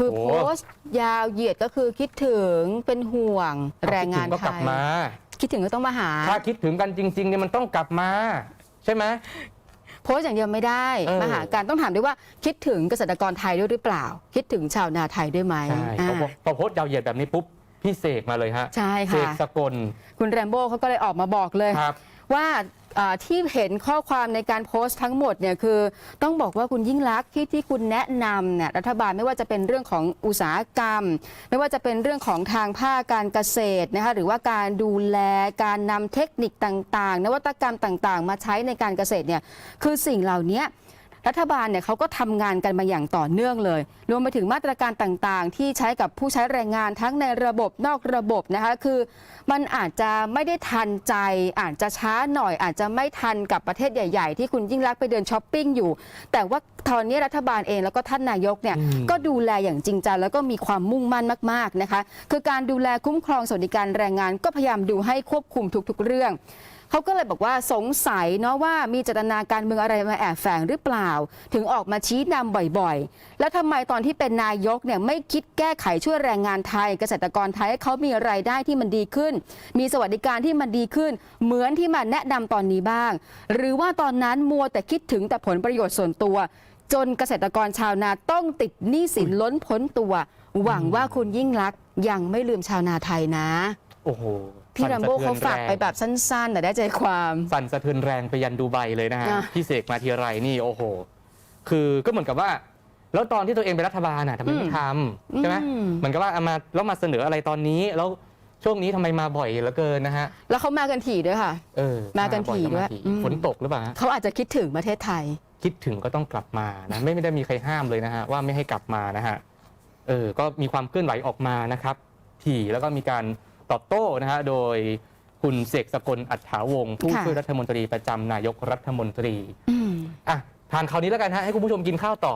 คือโอ้ โพสต์ยาวเหยียดก็คือคิดถึงเป็นห่วงแรงงานคิดถึก็ไทกลับยมา คิดถึงก็ต้องมาหา ถ้าคิดถึงกันจริงๆเนี่ยมันต้องกลับมา ใช่ไหม โพสต์อย่างเดียวไม่ได้เออ มาหาการต้องถามด้วยว่าคิดถึงเกษตรกรไทยด้วยหรือเปล่า คิดถึงชาวนาไทยด้วยไหมใช่อ่าพอพอโพสต์ยาวเหยียดแบบนี้ปุ๊บพี่เสกมาเลยฮะใช่เสค่ะกสกลคุณแรมโบ้เขาก็เลยออกมาบอกเลย ครับ ว่า อ่าที่เห็นข้อความในการโพสต์ทั้งหมดเนี่ยคือต้องบอกว่าคุณยิ่งรักษณ์ที่ที่คุณแนะนำเนี่ยรัฐบาลไม่ว่าจะเป็นเรื่องของอุตสาหกรรม ไม่ว่าจะเป็นเรื่องของทางภาคการเกษตรนะคะหรือว่าการดูแลการนำเทคนิคต่างๆ นวัตกรรมต่างๆ มาใช้ในการเกษตรเนี่ยคือสิ่งเหล่านี้ รัฐบาลเนี่ยเขาก็ทำงานกันมาอย่างต่อเนื่องเลย รวมไปถึงมาตรการต่างๆ ที่ใช้กับผู้ใช้แรงงานทั้งในระบบนอกระบบนะคะคือ มันอาจจะไม่ได้ทันใจ อาจจะช้าหน่อย อาจจะไม่ทันกับประเทศใหญ่ ๆ ที่คุณยิ่งรักษณ์ไปเดินช้อปปิ้งอยู่ แต่ว่าตอนนี้รัฐบาลเองแล้วก็ท่านนายกเนี่ยอืมก็ดูแลอย่างจริงจังแล้วก็มีความมุ่งมั่นมากๆนะคะคือการดูแลคุ้มครองสวัสดิการแรงงานก็พยายามดูให้ควบคุมทุกๆเรื่อง เขาก็เลยบอกว่าสงสัยเนาะว่ามีเจตนาการเมืองอะไรมาแอบแฝงหรือเปล่า ถึงออกมาชี้นำบ่อยๆ แล้วทำไมตอนที่เป็นนายกเนี่ยไม่คิดแก้ไขช่วยแรงงานไทย เกษตรกรไทยให้เขามีรายได้ที่มันดีขึ้น มีสวัสดิการที่มันดีขึ้น เหมือนที่มาแนะนำตอนนี้บ้าง หรือว่าตอนนั้นมัวแต่คิดถึงแต่ผลประโยชน์ส่วนตัว จนเกษตรกรชาวนาต้องติดหนี้สินล้นพ้นตัว หวังว่าคุณยิ่งรักษณ์ยังไม่ลืมชาวนาไทยนะ โอ้โห พี่สั่รันมสะโบ้ทือนเขาฝากแรงไปแบบสั้นๆ แต่ได้ใจความ สั่นสะเทือนแรงไปยันดูไบเลยนะฮะอะ พี่เสกมาทีไรนี่โอ้โห คือก็เหมือนกับว่า แล้วตอนที่ตัวเองเป็นรัฐบาลน่ะทำไมไม่ทำใช่ไหมอืม เหมือนกับว่าเอามาแล้วมาเสนออะไรตอนนี้ แล้วช่วงนี้ทำไมมาบ่อยเหลือเกินนะฮะแล้วเขามากันถี่ด้วยค่ะ เออมากันบ่อถี่ก็มาด้วยอืม ฝนตกหรือเปล่าฮะเขาอาจจะคิดถึงประเทศไทย คิดถึงก็ต้องกลับมานะไม่ไม่ได้มีใครห้ามเลยนะฮะว่าไม่ให้กลับมานะฮะเออก็มีความเคลื่อนไหวออกมานะครับถี่แล้วก็มีการ ตอบโต้นะฮะโดยคุณเสกสกลอัฏฐาวงศ์ผู้ค่ะ ช่วยรัฐมนตรีประจำนายกรัฐมนตรีอืมอะทานคราวนี้แล้วกันฮะให้คุณผู้ชมกินข้าวต่อ